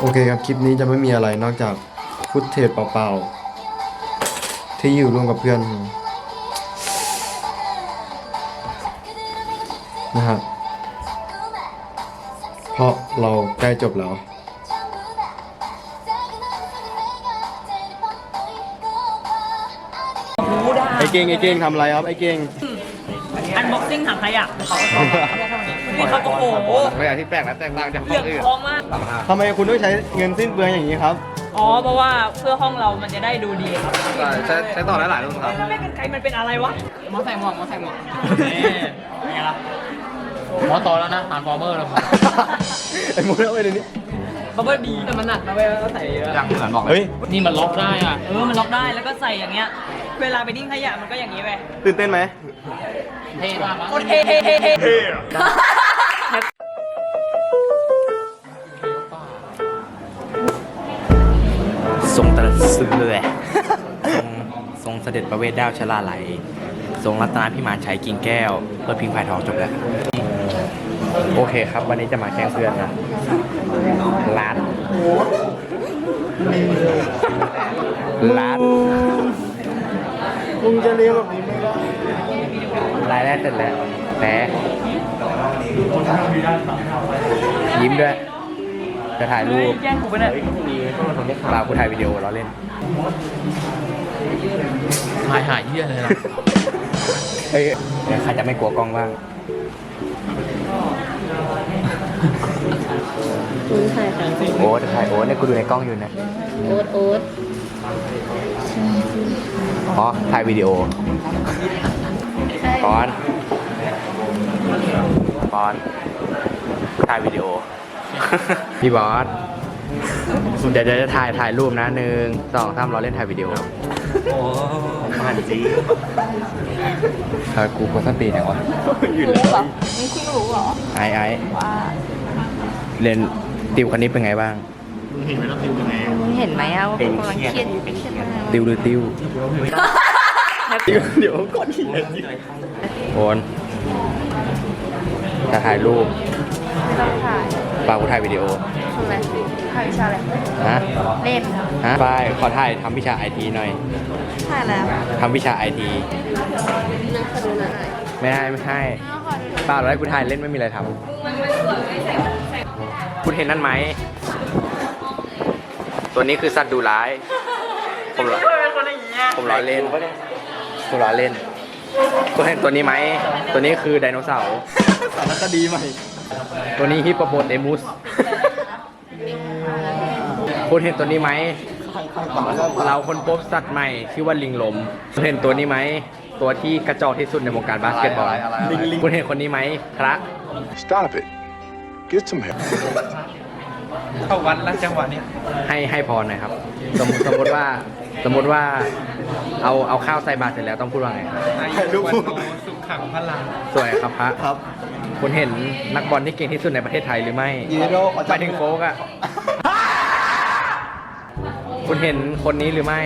โอเคครับ คลิปนี้จะไม่มีอะไรนอกจากฟุตเทจเปล่าๆ ที่อยู่ร่วมกับเพื่อน นะฮะเพราะเราใกล้จบแล้วรู้ได้ไอ้เก่งไอ้เก่งทำอะไรครับไอ้เก่งอันบ็อกซิ่งถังขยะนี่เขา โอ้โหตัวอย่างที่แปลกและแตกต่างจากเหห้ลือองงอื่น ทองมาก ทำไมคุณต้องใช้เงินสิ้นเปลืองอย่างนี้ครับ อ๋อ เพราะว่าเพื่อห้องเรามันจะได้ดูดีครับใช่ใช้ใช้ต่อได้หลายรุ่นครับ ไม่เป็นใครมันเป็นอะไรวะ มอใส่หมวกมอใส่หมวกไงล่ะหมอต่อแล้วนะผ่านฟอร์เมอร์แล้วไอ้มุกเอาไปเดี๋ยวนี้บับเบิ้ลดีแต่มันหนักนะเว้ยแล้วใส่เยอะอย่างเหมือนบอกเลย เฮ้ย นี่มันล็อกได้อะ เออ มันล็อกได้แล้วก็ใส่อย่างเงี้ย เวลาไปทิ้งขยะมันก็อย่างนี้ไปตื่นเต้นไหมเท่มากมั้งโคตรเท่เท่เท่เท่ทรงตรัสเลยทรงทรงเสด็จประเวทด้าวชลาไหล ทรงรัตนพิมานชัยกิ่งแก้วเพื่อพิงค์พายทองจบแล้วโอเคครับ วันนี้จะมาแข่งเพื่อนนะร้านร้าน มึงจะเลี้ยงแบบนี้ไม่ได้รายแรกเสร็จแล้วแต่ยิ้มด้วย จะถ่ายรูปแย่งกูไปเนี่ยเปล่ากูถ่ายวิดีโอเราเล่นหายหายเยี่ยเลยนะเฮ้ยเดี๋ยวใครจะไม่กลัวกล้องบ้างคุณถ่ายค่ะโอ๊ตถ่ายโอ๊ตเนี่ยกูดูในกล้องอยู่นะ โอ๊ตโอ๊ต อ๋อถ่ายวิดีโอก่อนก่อนถ่ายวิดีโอ พี่บอสเดี๋ยวเดี๋ยวจะถ่ายถ่ายรูปนะหนึ่งสองสามเราเล่นถ่ายวิดีโอ โอ้มันจริงเออกูคนสปีดยังวะรู้เหรอนี่คุณรู้เหรอ ไอ้ไอ้ว่าเรียนติวคนนี้เป็นไงบ้าง มึงเห็นไหมอะว่าเป็นกำลังเครียดอยู่เครียดมากติวหรือติวเดี๋ยวก่อนขี่เลยโอนจะถ่ายรูปต้องถ่ายปากูถ่ายวิดีโอทำไมถ่ายวิชาอะไรฮะเล่นฮะไปขอถ่ายทำวิชาไอทีหน่อยถ่ายแล้วทำวิชาไอทีนั่งขอดูหน่อยไม่ให้ไม่ให้เปล่าแล้วกูถ่ายเล่นไม่มีอะไรทำคุณเห็นนั่นไหม ตัวนี้คือสัตว์ดูร้าย ผมล้อผมล้อเล่น ผมล้อเล่นคุณเห็นตัวนี้ไหม ตัวนี้คือไดโนเสาร์สารคดีใหม่ ตัวนี้ฮิปโปโปเตมุสคุณเห็นตัวนี้ไหม เราคนพบสัตว์ใหม่ชื่อว่าลิงลมคุณเห็นตัวนี้ไหม ตัวที่กระจอกที่สุดในวงการบาสเกตบอลอะไรอะไรอะไรคุณเห็นคนนี้ไหมพระ Stop it. Get some help. เข้าวัดแล้วจังหวะนี้ให้ให้พรหน่อยครับ สมสมมติว่าสมมติว่าเอาเอาข้าวใส่บาตรเสร็จแล้วต้องพูดว่าไงอายุวันโนสุขขังพลังสวยครับพระครับ คุณเห็นนักบอลที่เก่งที่สุดในประเทศไทยหรือไม่ยีโร่ขอไปถึงโฟกอะคุณเห็นคนนี้หรือไม่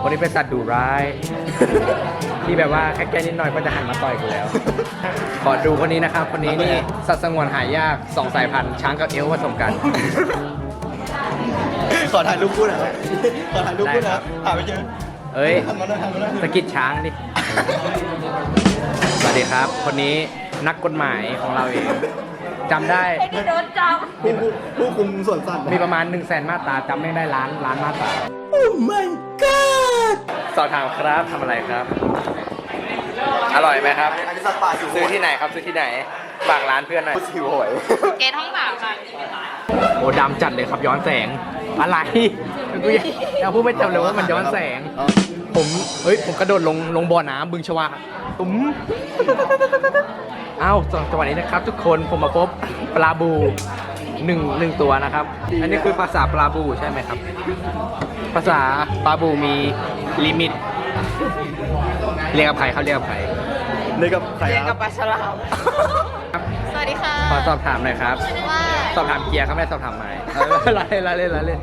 คนนี้เป็นสัตว์ดุร้าย ที่แบบว่าแค่แก้นิดหน่อยก็จะหันมาต่อยกูแล้ว ขอดูคนนี้นะครับ คนนี้นี่สัตว์สงวนหายากสองสายพันธุ์ช้างกับเอลฟ์ผสมกัน ขอถ่ายรูปคู่หน่อยขอถ่ายรูปคู่หได้ครันะบหาไม่เจอเอ้ยทำมาได้ทำมาได้สะกิดช้างดิ สวัสดีครับ คนนี้ นักกฎหมายของเราเองจำได้ ไอ้นี่โดนจับผู้ผู้ผู้คุมสวนสัตว์มีประมาณ1นึ่งแสนมาตราจำไม่ได้ล้านล้านมาตราโอ้ my god สอบถามครับทำอะไรครับ อร่อยไหมครับ อันนี้สัตว์ป่าสิวซื้อที่ไหนครับ ซื้อที่ไหนฝากร้านเพื่อนหน่อย สิวหวยเกณฑ์ห้องสามค่ะโอ้ดำจัดเลยครับย้อนแสง อะไรกูยังยังพูดไม่จบเลยว่ามันย้อนแสง ผมเฮ้ยผมกระโดดลงลงบ่อน้ำบึงชวาตุ้มเอ้าจังหวะนี้นะครับ ทุกคนผมมาพบปลาบูหนึ่งหนึ่งตัวนะครับ อันนี้คือภาษาปลาบูใช่ไหมครับ ภาษาปลาบูมีลิมิต เรียกกับใครเขาเรียกกับใครนี่กับใครเรียนคกัรับบปลาฉลามครับสวัสดีค่ะขอสอบถามหน่อยครับว่าสอบถามเกียร์ครับไม่ได้สอบถามไม้เออละเล่นละเล่นละเล่น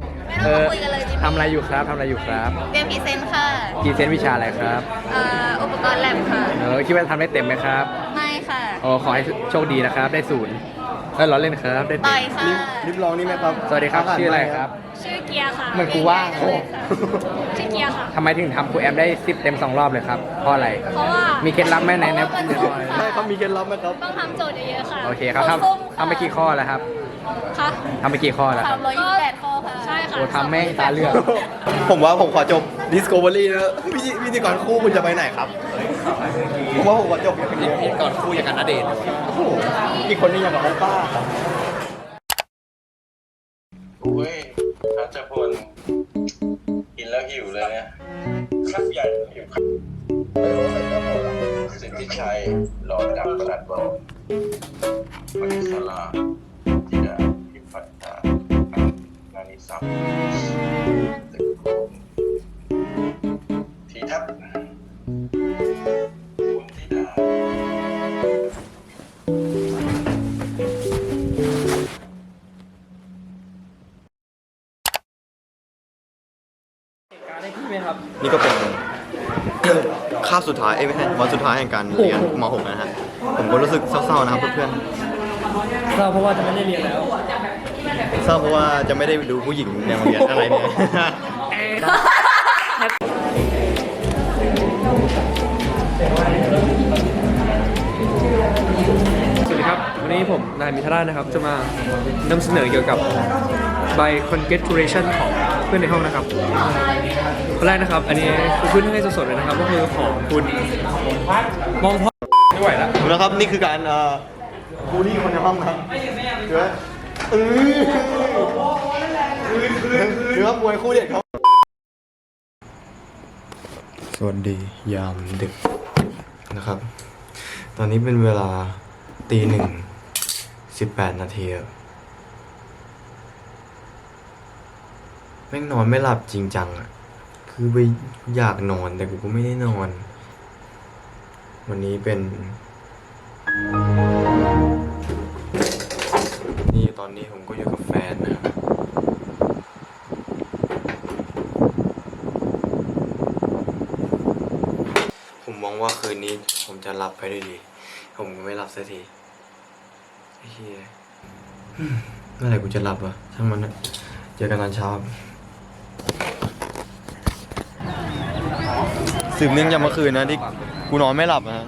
ไม่ต้อ งมาคุยกันเลยจริงๆทำอะไรอยู่ครับทำอะไรอยู่ครับเรียนพรีเซนต์ค่ะกีเซนวิชาอะไรครับเอ่ออุปกรณ์แลบค่ะ เออคิดว่าทำได้เต็มไหมครับไม่ค่ะ โอ้ขอให้โชคดีนะครับ ได้ศูนย์เออเราเล่นครับได้ต่อยค่ะลิฟลองนี่ไหมครับสวัสดีครับชื่ออะไรครับชื่อเกียร์ค่ะเหมือนกูว่างชื่อเกียร์ค่ะ ทำไมถึงทำครูแอมได้10เต็ม2รอบเลยครับเพราะอะไร เพราะว่ามีเคล็ดลับไหมในในเพราะว่าในมันใช่เขามีเคล็ดลับไหมครับ ต้องทำโจทย์เยอะๆค่ะโอเคครับทส้มำค่ะทำไปกี่ข้อแล้วครับค่ะทำไปกี่ข้อแล้วครับสามร้อยยี่สิบแปดข้อค่ะ ใช่ค่ะโอ้ทำแม่งตาเลือก ผมว่าผมขอจบ Discovery แล้วพิธีพิธีกรคู่คุณจะไปไหนครับ ผมว่าผมขอจบอย่างเดียวพิธีกรคู่อย่างกันนะเดชน์โอ้โหอีกคนนึงอย่างกับโอป้าอุ้ยรัชพลกินแล้วหิวเลยเนี่ยครับใหญ่หิวครับสิทธิชัยรอดับประหลัดบอกมณิสลาจิดา นานิสัมตึกโคมทีทัพคุณธิดานี่ก็เป็นคาบสุดท้ายเอ้ยไม่ใช่วันสุดท้ายแห่งการเรียนม .6 นะฮะ ผมก็รู้สึกเศร้าๆนะครับเพื่อนๆ เศร้าเพราะว่าจะไม่ได้เรียนแล้ว เศร้าเพราะว่าจะไม่ได้ดูผู้หญิงในโรงเรียนอะไรเนี่ย สวัสดีครับ วันนี้ผมนายมิทราชนะครับ จะมานำเสนอเกี่ยวกับใบ congratulation ของเพื่อนในห้องนะครับคนแรกนะครับ อันนี้คือขึ้นให้สดๆเลยนะครับ ก็คือของคุณมองพ่อไม่ไหวแล้วดูนะครับนี่คือการเอ่อบูลลี่คนในห้องครับเดี๋ยว เออคืนคืนคืนครับมวยคู่เด็ดครับสวัสดียามดึกนะครับ ตอนนี้เป็นเวลาตีหนึ่งสิบแปดนาทีแม่งนอนไม่หลับจริงจังอะ คือไปอยากนอนแต่กูก็ไม่ได้นอน วันนี้เป็น ตอนนี้ผมก็อยู่กับแฟนนะครับผมมองว่าคืนนี้ผมจะหลับไปด้วยดี ผมก็ไม่หลับสักทีไอ้เหี้ยอืมเมื่อไหร่กูจะหลับวะช่างมันนะเจอกันตอนเช้าครับสืบเนื่องจากเมื่อคืนนะที่กูนอนไม่หลับนะ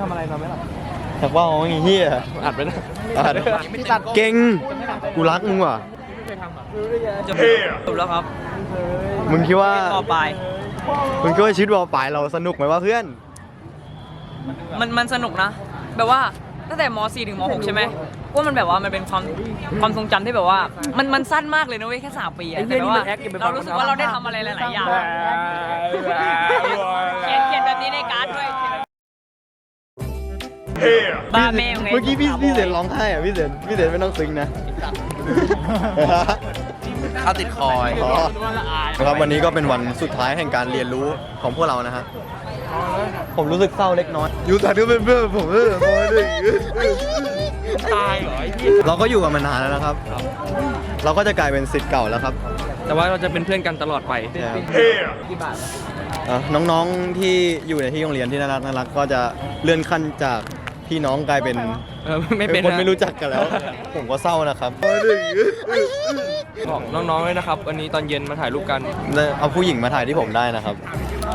ทำอะไรทำไม่หลับ ถักว่าเอาไอ้เหี้ยอัดไปนะอะเก่งกูรักมึงว่ะจะจบแล้วครับมึงคิดว่าต่อไปมึงคิดว่าชีวิตวอลปลายเราสนุกไหมวะเพื่อน มันมันสนุกนะ แบบว่าตั้งแต่ม .4 ถึงม .6 ใช่ไหมว่ามันแบบว่ามันเป็นความความทรงจำที่แบบว่า มันมันสั้นมากเลยนะเว้ยแค่สามปีอะแต่แบบว่าเรารู้สึกว่าเราได้ทำอะไรหลาย ๆ อย่าง บ้าแม่งไงเมื่อกี้พี่พี่เสนร้องไห้อะพี่เสนพี่เสนไม่ต้องซึ้งนะข้าวติดคอยอ๋อนะครับวันนี้ก็เป็นวันสุดท้ายแห่งการเรียนรู้ของพวกเรานะฮะผมรู้สึกเศร้าเล็กน้อย อยู่แต่ก็เป็นเพื่อนผมเออพอได้ตายเหรอไอ้พี่เราก็อยู่กันมานานแล้วนะครับ เราก็จะกลายเป็นสิทธิ์เก่าแล้วครับแต่ว่าเราจะเป็นเพื่อนกันตลอดไปอะน้องๆที่อยู่ในที่โรงเรียนที่น่ารักน่ารักก็จะเลื่อนขั้นจาก พี่น้องกลายเป็นเออไม่เป็นคนนะไม่รู้จักกันแล้ว ผมก็เศร้านะครับบอกน้องๆเลยนะครับ วันนี้ตอนเย็นมาถ่ายรูปกัน เอาผู้หญิงมาถ่ายที่ผมได้นะครับ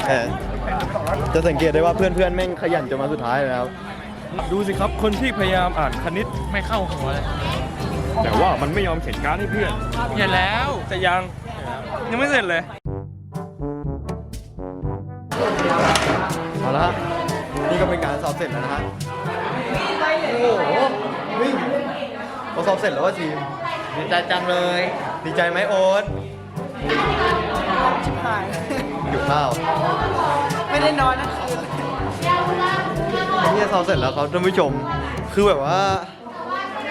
เออจะสังเกตได้ว่าเพื่อนๆแม่งขยันจนมาสุดท้ายเลยนะครับดูสิครับคนที่พยายามอ่านคณิตไม่เข้าหัวเลยแต่ว่ามันไม่ยอมเขียนการ์ดให้เพื่อนเขียนแล้วแต่ยังยังไม่เสร็จเลยเอาละฮะนี่ก็เป็นการสอบเสร็จแล้วนะฮะ โอ้โหวิ่งเราสอบเสร็จแล้วว่าทีมดีใจจังเลย ดีใจไหมโอ๊ตอยู่ข้าวไม่ได้นอนนะไอ้ที่สอบเสร็จแล้วครับท่านผู้ชม คือแบบว่า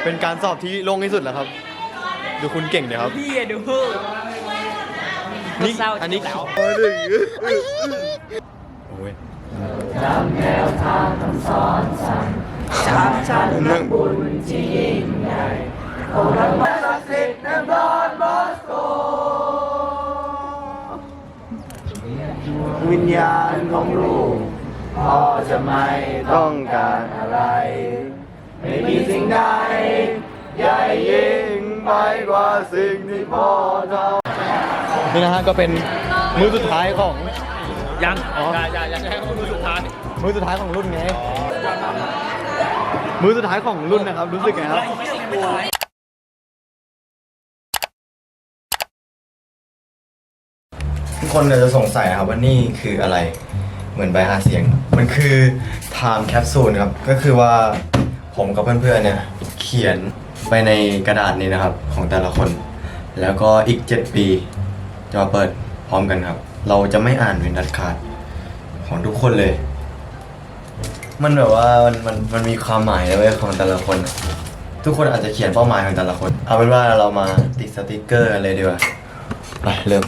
เป็นการสอบที่โล่งที่สุดแล้วครับ ดูคุณเก่งเดี๋ยวครับ พี่อะดูนี่เศร้าอันนี้แล้วโอ้ยจำแนวทางคำสอนสั่ง จำชันบุญที่ยิ่งใหญ่องค์พระศักดิ์สิทธิ์ในดอนบอสโกวิญญาณของลูกพ่อจะไม่ต้องการอะไร ไม่มีสิ่งใดใหญ่ยิ่งไปกว่าสิ่งที่พ่อทำนี่นะฮะก็เป็นมือสุดท้ายของยังอ๋อย่าอย่าอย่าใช้คำว่ามือสุดท้ายมือสุดท้ายของรุ่นไง มือสุดท้ายของรุ่นนะครับ รู้สึกไงครับทุกคนอาจจะสงสัยนะครับว่านี่คืออะไรเหมือนใบหาเสียง มันคือ time capsule ครับ ก็คือว่าผมกับเพื่อนๆเนี่ยเขียนไปในกระดาษนี้นะครับของแต่ละคน แล้วก็อีก 7 ปี จะมาเปิดพร้อมกันครับ เราจะไม่อ่านเป็นดัดขาดของทุกคนเลย มันแบบว่ามันมันมันมีความหมายนะเว้ยของแต่ละคนอะทุกคนอาจจะเขียนเป้าหมายของแต่ละคน เอาเป็นว่าเรามาติดสติกเกอร์กันเลยดีกว่าไปเริ่ม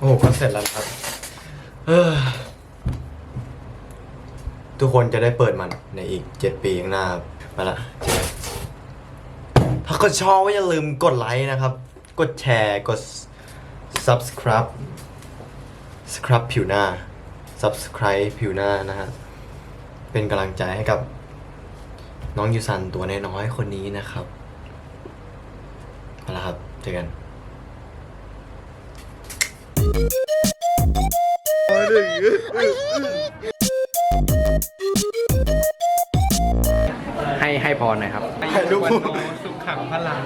โอ้โหก็เสร็จแล้วนะครับเออทุกคนจะได้เปิดมันในอีก7ปีข้างหน้าครับมาละเจอถ้าก็ชอบก็อย่าลืมกดไลค์นะครับ กดแชร์กด subscribe scrub ผิวหน้า subscribe ผิวหน้านะฮะเป็นกำลังใจให้กับ น้องยูซันตัวน้อยๆคนนี้นะครับเอาละครับเจอกัน ให้ให้พรหน่อยครับ ถ่ายรูป สุขขังพลัง